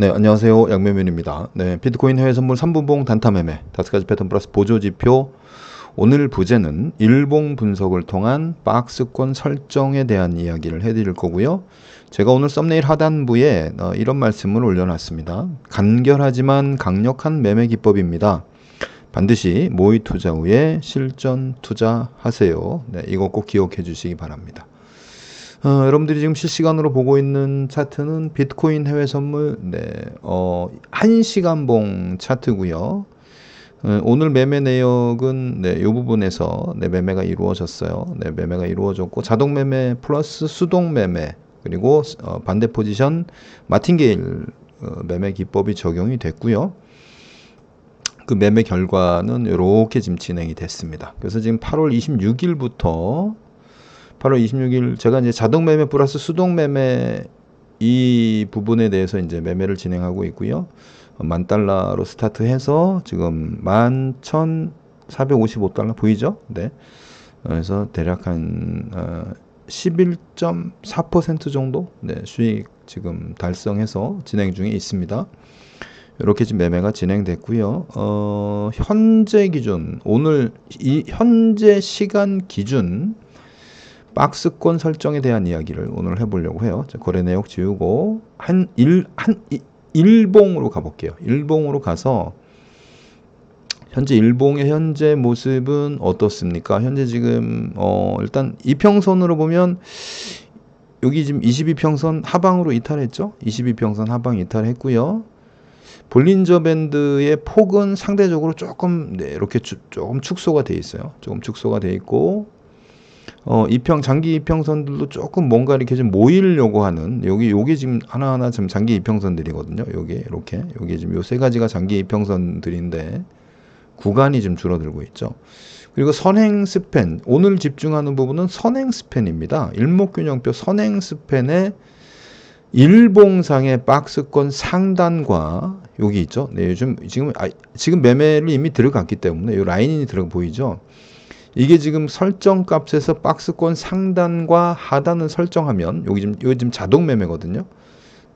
네, 안녕하세요. 양매면입니다. 네, 비트코인 해외 선물 3분봉 단타 매매, 다섯 가지 패턴 플러스 보조 지표. 오늘 부제는 일봉 분석을 통한 박스권 설정에 대한 이야기를 해드릴 거고요. 제가 오늘 썸네일 하단부에 어, 이런 말씀을 올려놨습니다. 간결하지만 강력한 매매 기법입니다. 반드시 모의 투자 후에 실전 투자하세요. 네, 이거 꼭 기억해 주시기 바랍니다. 어, 여러분들이 지금 실시간으로 보고 있는 차트는 비트코인 해외 선물 네, 어, 1시간봉 차트고요. 어, 오늘 매매 내역은 네, 이 부분에서 네, 매매가 이루어졌어요. 네, 매매가 이루어졌고 자동 매매 플러스 수동 매매 그리고 어, 반대 포지션 마틴게일 어, 매매 기법이 적용이 됐고요. 그 매매 결과는 이렇게 지금 진행이 됐습니다. 그래서 지금 8월 26일부터 8월 26일 제가 이제 자동 매매 플러스 수동 매매 이 부분에 대해서 이제 매매를 진행하고 있고요. 어, 만 달러로 스타트해서 지금 11,455달러 보이죠? 네. 그래서 대략 한 어, 11.4% 정도 네, 수익 지금 달성해서 진행 중에 있습니다. 이렇게 지금 매매가 진행됐고요. 어, 현재 기준 오늘 이 현재 시간 기준 박스권 설정에 대한 이야기를 오늘 해보려고 해요. 자, 거래 내역 지우고 한 일 한 일봉으로 가볼게요. 일봉으로 가서 현재 일봉의 현재 모습은 어떻습니까? 현재 지금 어 일단 이평선으로 보면 여기 지금 22평선 하방으로 이탈했죠? 22평선 하방 이탈했고요. 볼린저 밴드의 폭은 상대적으로 조금 네, 이렇게 주, 조금 축소가 돼 있어요. 조금 축소가 돼 있고 어, 이평 장기 이평선들도 조금 뭔가 이렇게 좀 모이려고 하는 여기 요게 지금 하나하나 지금 장기 이평선들이거든요. 요게 이렇게 요게 지금 요 세 가지가 장기 이평선들인데 구간이 좀 줄어들고 있죠. 그리고 선행 스팬 오늘 집중하는 부분은 선행 스팬입니다. 일목균형표 선행 스팬의 일봉상의 박스권 상단과 여기 있죠. 네, 요즘 지금 아, 지금 매매를 이미 들어갔기 때문에 요 라인이 들어 보이죠. 이게 지금 설정 값에서 박스권 상단과 하단을 설정하면 여기 지금 여기 지금 자동 매매거든요.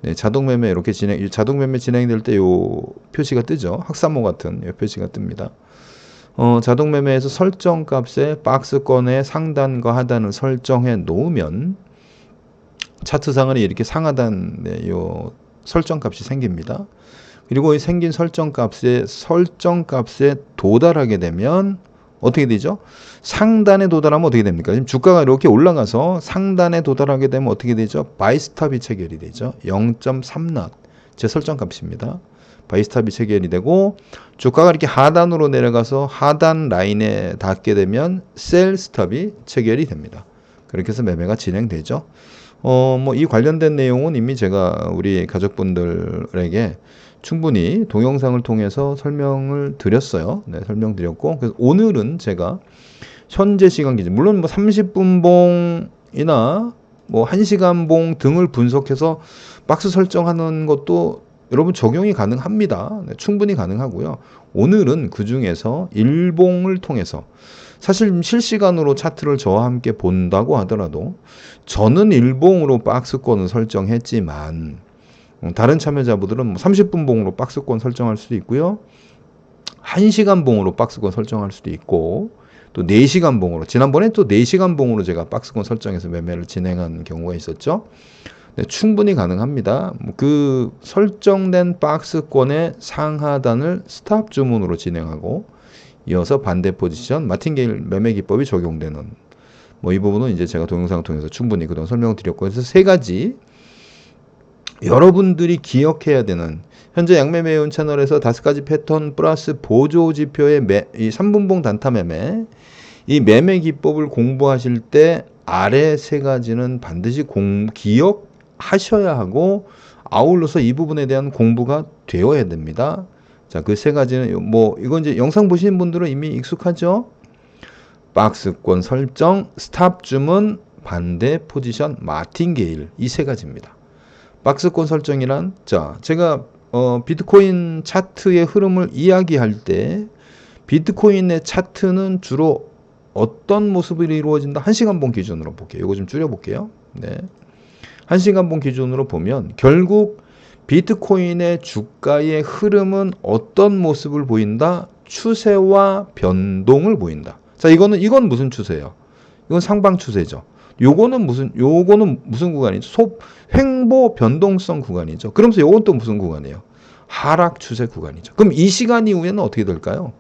네, 자동 매매 이렇게 진행 자동 매매 진행될 때 요 표시가 뜨죠. 학사모 같은 요 표시가 뜹니다. 어, 자동 매매에서 설정 값에 박스권의 상단과 하단을 설정해 놓으면 차트상은 이렇게 상하단 네, 요 설정 값이 생깁니다. 그리고 이 생긴 설정 값에 설정 값에 도달하게 되면 어떻게 되죠? 상단에 도달하면 어떻게 됩니까? 지금 주가가 이렇게 올라가서 상단에 도달하게 되면 어떻게 되죠? 바이스탑이 체결이 되죠. 0.3낫 제 설정 값입니다. 바이스탑이 체결이 되고 주가가 이렇게 하단으로 내려가서 하단 라인에 닿게 되면 셀 스탑이 체결이 됩니다. 그렇게 해서 매매가 진행되죠. 어, 뭐 이 관련된 내용은 이미 제가 우리 가족분들에게 충분히 동영상을 통해서 설명을 드렸어요. 네, 설명드렸고 그래서 오늘은 제가 현재 시간 기준 물론 뭐 30분 봉이나 뭐 1시간 봉 등을 분석해서 박스 설정하는 것도 여러분 적용이 가능합니다. 네, 충분히 가능하고요. 오늘은 그 중에서 일봉을 통해서 사실 실시간으로 차트를 저와 함께 본다고 하더라도 저는 일봉으로 박스권을 설정했지만 음, 다른 참여자분들은 뭐 30분 봉으로 박스권 설정할 수도 있고요. 1시간 봉으로 박스권 설정할 수도 있고 또 4시간 봉으로 지난번에 또 4시간 봉으로 제가 박스권 설정해서 매매를 진행한 경우가 있었죠. 네, 충분히 가능합니다. 뭐그 설정된 박스권의 상하단을 스탑 주문으로 진행하고 이어서 반대 포지션 마틴게일 매매 기법이 적용되는 뭐 이 부분은 이제 제가 동영상을 통해서 충분히 그동안 설명을 드렸고 그래서 세 가지 여러분들이 기억해야 되는 현재 양매 매운 채널에서 다섯 가지 패턴 플러스 보조 지표의 매, 이 3분봉 단타 매매 이 매매 기법을 공부하실 때 아래 세 가지는 반드시 공, 기억하셔야 하고 아울러서 이 부분에 대한 공부가 되어야 됩니다. 자, 그 세 가지는 뭐 이건 이제 영상 보시는 분들은 이미 익숙하죠? 박스권 설정, 스탑 주문, 반대 포지션, 마틴게일 이 세 가지입니다. 박스권 설정이란 자 제가 어, 비트코인 차트의 흐름을 이야기할 때 비트코인의 차트는 주로 어떤 모습으로 이루어진다? 한 시간 봉 기준으로 볼게요. 이거 좀 줄여볼게요. 네. 한 시간 봉 기준으로 보면 결국 비트코인의 주가의 흐름은 어떤 모습을 보인다? 추세와 변동을 보인다. 자, 이거는 이건 무슨 추세예요? 이건 상방 추세죠. 요거는 무슨 요거는 무슨 구간이죠? 소 횡보 변동성 구간이죠. 그러면서 요건 또 무슨 구간이에요? 하락 추세 구간이죠. 그럼 이 시간 이후에는 어떻게 될까요?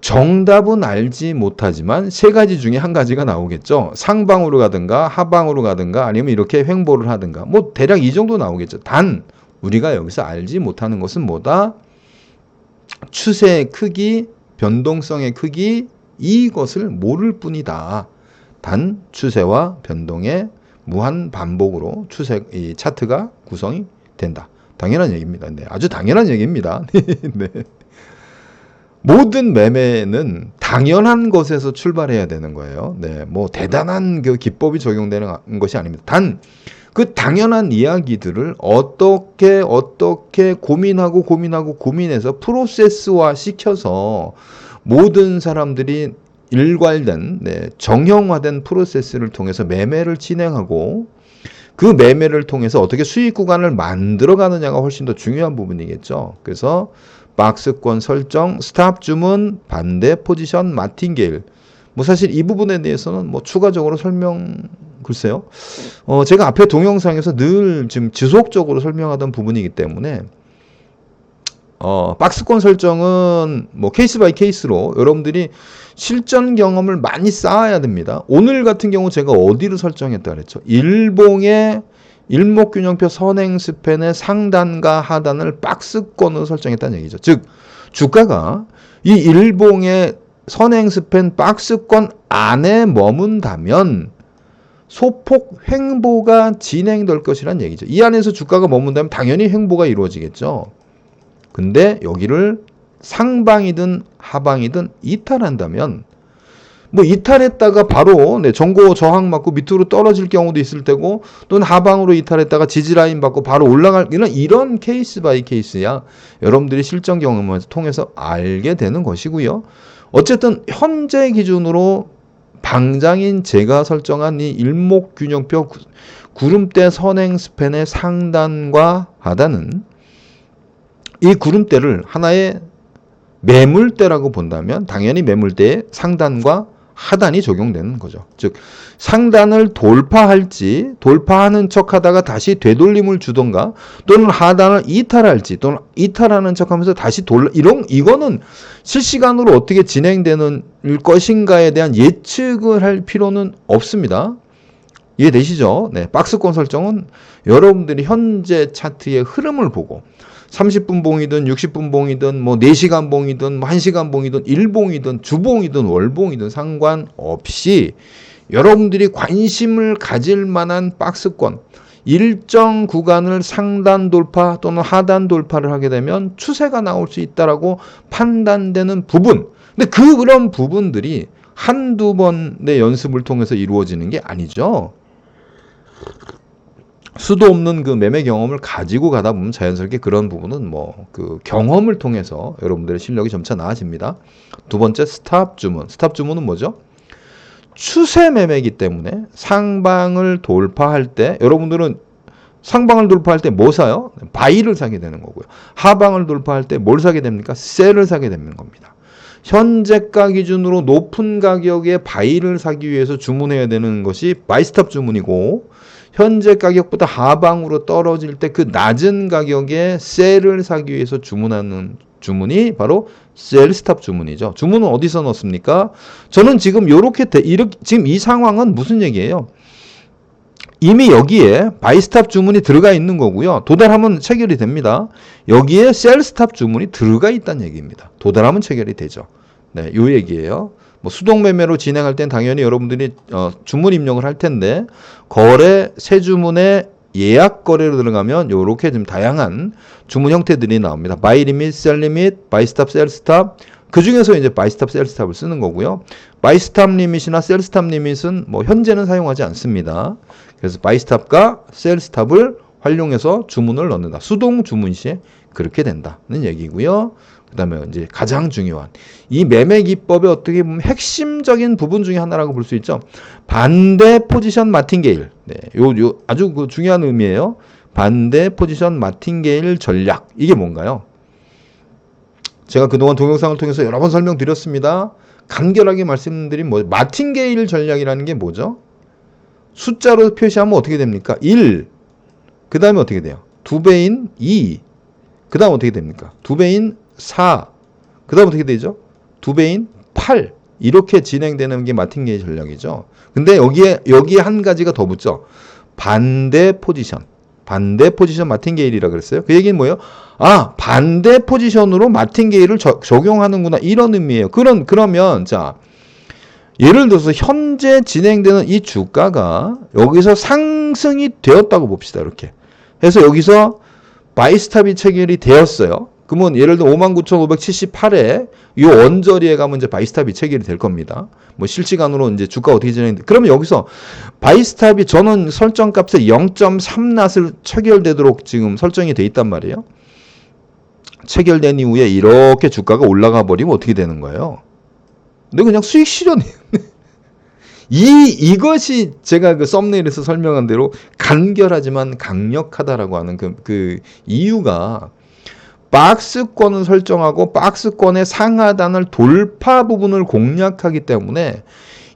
정답은 알지 못하지만 세 가지 중에 한 가지가 나오겠죠. 상방으로 가든가 하방으로 가든가 아니면 이렇게 횡보를 하든가 뭐 대략 이 정도 나오겠죠. 단 우리가 여기서 알지 못하는 것은 뭐다? 추세의 크기, 변동성의 크기 이것을 모를 뿐이다. 단 추세와 변동의 무한 반복으로 추세 이 차트가 구성이 된다. 당연한 얘기입니다. 네, 아주 당연한 얘기입니다. 네. 모든 매매는 당연한 것에서 출발해야 되는 거예요. 네, 뭐 대단한 그 기법이 적용되는 것이 아닙니다. 단 그 당연한 이야기들을 어떻게 어떻게 고민하고 고민하고 고민해서 프로세스화 시켜서 모든 사람들이 일괄된 네, 정형화된 프로세스를 통해서 매매를 진행하고 그 매매를 통해서 어떻게 수익 구간을 만들어 가느냐가 훨씬 더 중요한 부분이겠죠. 그래서 박스권 설정, 스탑 주문, 반대 포지션, 마틴게일. 뭐 사실 이 부분에 대해서는 뭐 추가적으로 설명 글쎄요. 어 제가 앞에 동영상에서 늘 지금 지속적으로 설명하던 부분이기 때문에 어 박스권 설정은 뭐 케이스 바이 케이스로 여러분들이 실전 경험을 많이 쌓아야 됩니다. 오늘 같은 경우 제가 어디를 설정했다 그랬죠? 일봉의 일목균형표 선행 스팬의 상단과 하단을 박스권으로 설정했다는 얘기죠. 즉 주가가 이 일봉의 선행 스팬 박스권 안에 머문다면 소폭 횡보가 진행될 것이란 얘기죠. 이 안에서 주가가 머문다면 당연히 횡보가 이루어지겠죠. 근데 여기를 상방이든 하방이든 이탈한다면 뭐 이탈했다가 바로 네, 전고 저항 맞고 밑으로 떨어질 경우도 있을 테고 또는 하방으로 이탈했다가 지지 라인 받고 바로 올라갈 이런 이런 케이스 바이 케이스야 여러분들이 실전 경험을 통해서 알게 되는 것이고요. 어쨌든 현재 기준으로 방장인 제가 설정한 이 일목균형표 구- 구름대 선행 스팬의 상단과 하단은 이 구름대를 하나의 매물대라고 본다면 당연히 매물대의 상단과 하단이 적용되는 거죠. 즉 상단을 돌파할지 돌파하는 척하다가 다시 되돌림을 주던가 또는 하단을 이탈할지 또는 이탈하는 척하면서 다시 돌 이런 이거는 실시간으로 어떻게 진행되는 것인가에 대한 예측을 할 필요는 없습니다. 이해되시죠? 네, 박스권 설정은 여러분들이 현재 차트의 흐름을 보고 30분 봉이든 60분 봉이든 뭐 4시간 봉이든 뭐 1시간 봉이든 일봉이든 주봉이든 월봉이든 상관없이 여러분들이 관심을 가질 만한 박스권 일정 구간을 상단 돌파 또는 하단 돌파를 하게 되면 추세가 나올 수 있다라고 판단되는 부분. 근데 그 그런 부분들이 한두 번의 연습을 통해서 이루어지는 게 아니죠. 수도 없는 그 매매 경험을 가지고 가다 보면 자연스럽게 그런 부분은 뭐 그 경험을 통해서 여러분들의 실력이 점차 나아집니다. 두 번째 스탑 주문. 스탑 주문은 뭐죠? 추세 매매이기 때문에 상방을 돌파할 때 여러분들은 상방을 돌파할 때 뭐 사요? 바이를 사게 되는 거고요. 하방을 돌파할 때 뭘 사게 됩니까? 셀을 사게 되는 겁니다. 현재가 기준으로 높은 가격에 바이를 사기 위해서 주문해야 되는 것이 바이스탑 주문이고 현재 가격보다 하방으로 떨어질 때 그 낮은 가격에 셀을 사기 위해서 주문하는 주문이 바로 셀 스탑 주문이죠. 주문은 어디서 넣습니까? 저는 지금 요렇게 돼- 이렇게 지금 이 상황은 무슨 얘기예요? 이미 여기에 바이스탑 주문이 들어가 있는 거고요. 도달하면 체결이 됩니다. 여기에 셀 스탑 주문이 들어가 있다는 얘기입니다. 도달하면 체결이 되죠. 네, 요 얘기예요. 뭐 수동 매매로 진행할 땐 당연히 여러분들이 어, 주문 입력을 할 텐데 거래 새 주문에 예약 거래로 들어가면 요렇게 좀 다양한 주문 형태들이 나옵니다. 바이 리밋, 셀 리밋, 바이 스탑, 셀 스탑. 그 중에서 이제 바이 스탑, 셀 스탑을 쓰는 거고요. 바이 스탑 리밋이나 셀 스탑 리밋은 뭐 현재는 사용하지 않습니다. 그래서 바이 스탑과 셀 스탑을 활용해서 주문을 넣는다. 수동 주문 시에 그렇게 된다는 얘기고요. 그다음에 이제 가장 중요한 이 매매 기법의 어떻게 보면 핵심적인 부분 중에 하나라고 볼 수 있죠. 반대 포지션 마틴게일. 네, 요, 요 아주 그 중요한 의미예요. 반대 포지션 마틴게일 전략. 이게 뭔가요? 제가 그동안 동영상을 통해서 여러 번 설명드렸습니다. 간결하게 말씀드린 뭐 마틴게일 전략이라는 게 뭐죠? 숫자로 표시하면 어떻게 됩니까? 1. 그 다음에 어떻게 돼요? 두 배인 2. 그 다음 어떻게 됩니까? 두 배인 4. 그 다음 어떻게 되죠? 두 배인 8. 이렇게 진행되는 게 마틴게일 전략이죠. 근데 여기에, 여기에 한 가지가 더 붙죠. 반대 포지션. 반대 포지션 마틴게일이라 그랬어요. 그 얘기는 뭐예요? 아, 반대 포지션으로 마틴게일을 저- 적용하는구나. 이런 의미예요. 그런, 그러면, 자, 예를 들어서 현재 진행되는 이 주가가 여기서 상승이 되었다고 봅시다. 이렇게. 해서 여기서 바이스탑이 체결이 되었어요. 그러면 예를 들어 59,578에 이 원저리에 가면 이제 바이스탑이 체결이 될 겁니다. 뭐 실시간으로 이제 주가 어떻게 진행돼? 그러면 여기서 바이스탑이 저는 설정 값에 0.3낫을 체결되도록 지금 설정이 돼 있단 말이에요. 체결된 이후에 이렇게 주가가 올라가 버리면 어떻게 되는 거예요? 근데 그냥 수익 실현이에요. 이 이것이 제가 그 썸네일에서 설명한 대로 간결하지만 강력하다라고 하는 그, 그 이유가 박스권을 설정하고 박스권의 상하단을 돌파 부분을 공략하기 때문에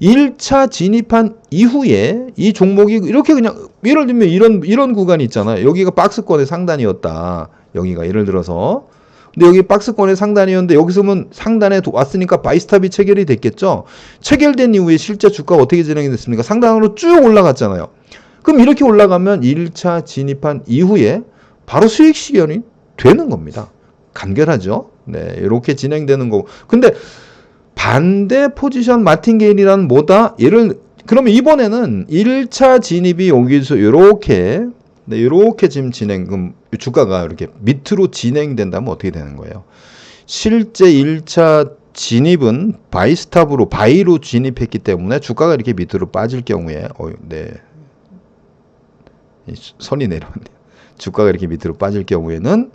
1차 진입한 이후에 이 종목이 이렇게 그냥 예를 들면 이런 이런 구간이 있잖아요. 여기가 박스권의 상단이었다. 여기가 예를 들어서 근데 여기 박스권의 상단이었는데 여기서는 상단에 도- 왔으니까 바이스탑이 체결이 됐겠죠. 체결된 이후에 실제 주가가 어떻게 진행이 됐습니까? 상단으로 쭉 올라갔잖아요. 그럼 이렇게 올라가면 1차 진입한 이후에 바로 수익 실현이 되는 겁니다. 간결하죠? 네, 이렇게 진행되는 거고. 근데 반대 포지션 마틴 게일이란 뭐다? 예를 그러면 이번에는 1차 진입이 여기서 이렇게 네, 이렇게 지금 진행 그럼 주가가 이렇게 밑으로 진행된다면 어떻게 되는 거예요? 실제 1차 진입은 바이스탑으로 바이로 진입했기 때문에 주가가 이렇게 밑으로 빠질 경우에 어, 네. 이 선이 내려왔네요. 주가가 이렇게 밑으로 빠질 경우에는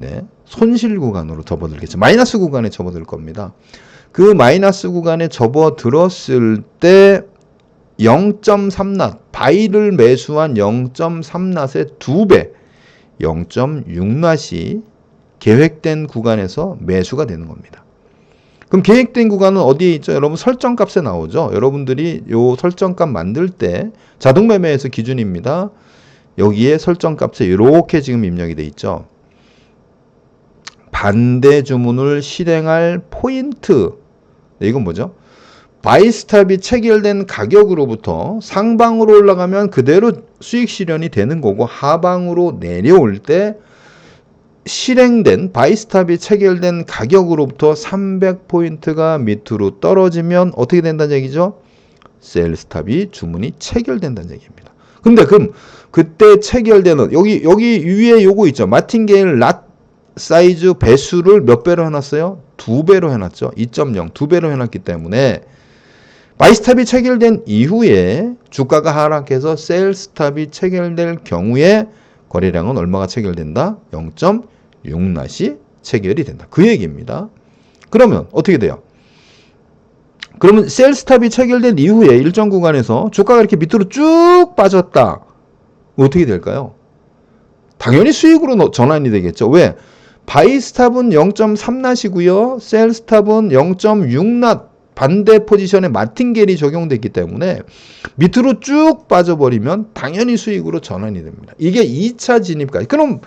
네, 손실 구간으로 접어들겠죠. 마이너스 구간에 접어들 겁니다. 그 마이너스 구간에 접어들었을 때 0.3낫, 바이를 매수한 0.3낫의 2배, 0.6낫이 계획된 구간에서 매수가 되는 겁니다. 그럼 계획된 구간은 어디에 있죠? 여러분 설정값에 나오죠. 여러분들이 요 설정값 만들 때 자동 매매에서 기준입니다. 여기에 설정값에 이렇게 지금 입력이 돼 있죠. 반대 주문을 실행할 포인트. 네, 이건 뭐죠? 바이스탑이 체결된 가격으로부터 상방으로 올라가면 그대로 수익 실현이 되는 거고 하방으로 내려올 때 실행된 바이스탑이 체결된 가격으로부터 300포인트가 밑으로 떨어지면 어떻게 된다는 얘기죠? 셀스탑이 주문이 체결된다는 얘기입니다. 근데 그럼 그때 체결되는 여기 여기 위에 요거 있죠. 마틴게일 랏 사이즈 배수를 몇 배로 해놨어요? 두 배로 해놨죠. 2.0 두 배로 해놨기 때문에 바이스탑이 체결된 이후에 주가가 하락해서 셀스탑이 체결될 경우에 거래량은 얼마가 체결된다? 0.6낫이 체결이 된다. 그 얘기입니다. 그러면 어떻게 돼요? 그러면 셀스탑이 체결된 이후에 일정 구간에서 주가가 이렇게 밑으로 쭉 빠졌다. 어떻게 될까요? 당연히 수익으로 너- 전환이 되겠죠. 왜? 바이스탑은 0.3낫이고요. 셀스탑은 0.6낫 반대 포지션에 마틴겔이 적용됐기 때문에 밑으로 쭉 빠져버리면 당연히 수익으로 전환이 됩니다. 이게 2차 진입까지. 그럼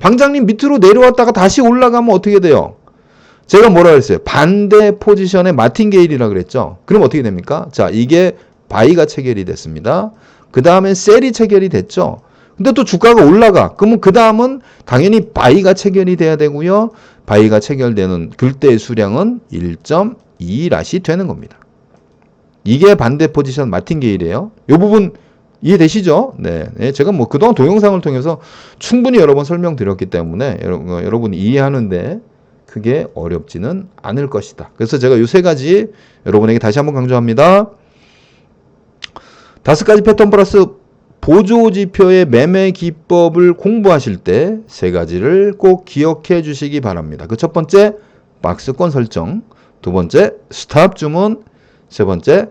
방장님 밑으로 내려왔다가 다시 올라가면 어떻게 돼요? 제가 뭐라 그랬어요? 반대 포지션의 마틴게일이라 그랬죠. 그럼 어떻게 됩니까? 자, 이게 바이가 체결이 됐습니다. 그 다음에 셀이 체결이 됐죠. 근데 또 주가가 올라가. 그러면 그 다음은 당연히 바이가 체결이 돼야 되고요. 바이가 체결되는 글대의 수량은 1.2랏이 되는 겁니다. 이게 반대 포지션 마틴게일이에요. 이 부분 이해되시죠? 네. 네, 제가 뭐 그동안 동영상을 통해서 충분히 여러 번 설명드렸기 때문에 여러분, 어, 여러분이 이해하는데 크게 어렵지는 않을 것이다. 그래서 제가 이세 가지 여러분에게 다시 한번 강조합니다. 다섯 가지 패턴 플러스 보조 지표의 매매 기법을 공부하실 때 세 가지를 꼭 기억해 주시기 바랍니다. 그 첫 번째 박스권 설정, 두 번째 스탑 주문, 세 번째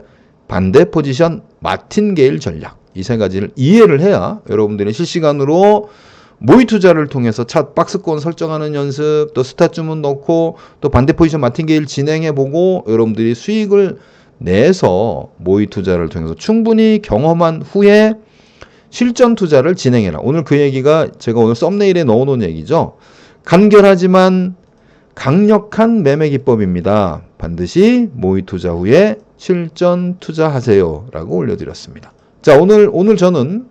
반대 포지션 마틴게일 전략. 이 세 가지를 이해를 해야 여러분들이 실시간으로 모의 투자를 통해서 차 박스권 설정하는 연습, 또 스타 주문 넣고 또 반대 포지션 마틴게일 진행해 보고 여러분들이 수익을 내서 모의 투자를 통해서 충분히 경험한 후에 실전 투자를 진행해라. 오늘 그 얘기가 제가 오늘 썸네일에 넣어 놓은 얘기죠. 간결하지만 강력한 매매 기법입니다. 반드시 모의 투자 후에 실전 투자하세요 라고 올려드렸습니다. 자 오늘 오늘 저는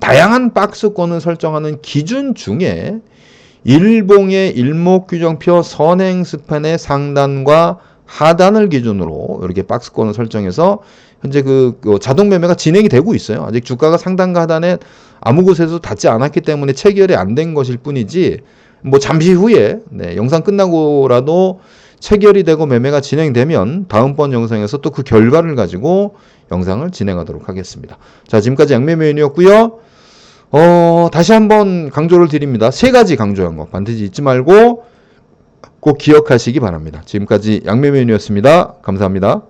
다양한 박스권을 설정하는 기준 중에 일봉의 일목규정표 선행 스판의 상단과 하단을 기준으로 이렇게 박스권을 설정해서 현재 그, 그 자동 매매가 진행이 되고 있어요. 아직 주가가 상단과 하단에 아무 곳에서 닿지 않았기 때문에 체결이 안 된 것일 뿐이지 뭐 잠시 후에 네, 영상 끝나고라도 체결이 되고 매매가 진행되면 다음번 영상에서 또 그 결과를 가지고 영상을 진행하도록 하겠습니다. 자, 지금까지 양매매인이었고요. 어, 다시 한번 강조를 드립니다. 세 가지 강조한 거 반드시 잊지 말고 꼭 기억하시기 바랍니다. 지금까지 양매매인이었습니다. 감사합니다.